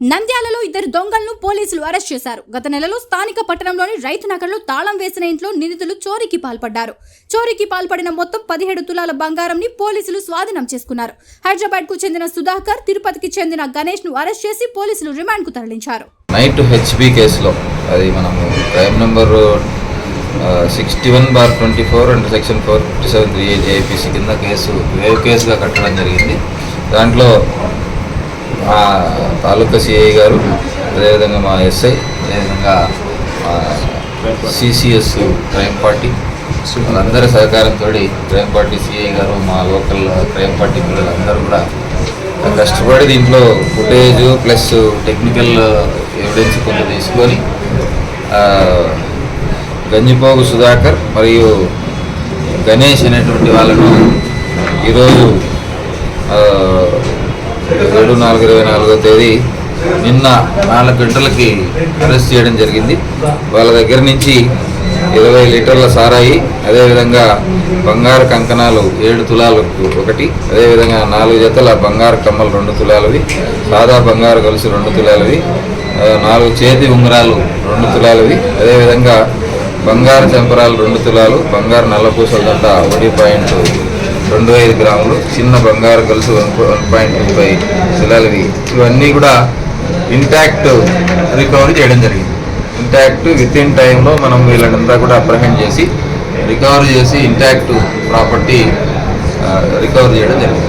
నంద్యాలలో ఇద్దరు దొంగలను పోలీసులు అరెస్ట్ చేశారు. గత నెలలో స్థానిక పట్టణంలోని రైతు నగర్లో తాళం వేసిన ఇంట్లో నిందితులు చోరీకి పాల్పడ్డారు. చోరీకి పాల్పడిన మొత్తం పదిహేడు తులాల బంగారంని పోలీసులు స్వాధీనం చేసుకున్నారు. హైదరాబాద్కు చెందిన సుధాకర్ తిరుపతికి చెందిన గణేష్ను అరెస్ట్ చేసి పోలీసులు రిమాండ్కు తరలించారు. నైట్ హెచ్బి కేసులో అది మనము crime number sixty one bar twenty four and section four fifty seven three IPC కింద కేసు వేవ్ కేసుగా కట్టడం జరిగింది. దాంట్లో మా తాలూకా సిఐ గారు అదేవిధంగా మా ఎస్ఐ అదేవిధంగా మా సిసిఎస్ క్రైమ్ పార్టీ వాళ్ళందరి సహకారంతో క్రైమ్ పార్టీ సిఐ గారు మా లోకల్ క్రైమ్ పార్టీ పిల్లలందరూ కూడా కష్టపడి దీంట్లో ఫుటేజ్ ప్లస్ టెక్నికల్ ఎవిడెన్స్ కొంత తీసుకొని గంజిపోగు సుధాకర్ మరియు గణేష్ అనేటువంటి వాళ్ళను ఈరోజు ఏడు నాలుగు ఇరవై నాలుగో తేదీ నిన్న నాలుగు గంటలకి అరెస్ట్ చేయడం జరిగింది. వాళ్ళ దగ్గర నుంచి ఇరవై లీటర్ల సారాయి అదేవిధంగా బంగారు కంకణాలు ఏడు తులాలకు ఒకటి అదేవిధంగా నాలుగు జతల బంగారు కమ్మలు రెండు తులాలవి సాదా బంగారు గొలుసు రెండు తులాలవి నాలుగు చేతి ఉంగరాలు రెండు తులాలవి అదేవిధంగా బంగారు చెంపరాలు రెండు తులాలు బంగారు నల్లపూసల దండ ఒకటి పాయింట్ రెండు ఐదు గ్రాములు చిన్న బంగారు గొలుసు one one point two five శిలాలవి ఇవన్నీ కూడా ఇంటాక్ట్ రికవరీ చేయడం జరిగింది. ఇంటాక్ట్ విత్ ఇన్ టైంలో మనం వీళ్ళంతా కూడా అప్రహెండ్ చేసి రికవర్ చేసి ఇంటాక్ట్ ప్రాపర్టీ రికవర్ చేయడం జరిగింది.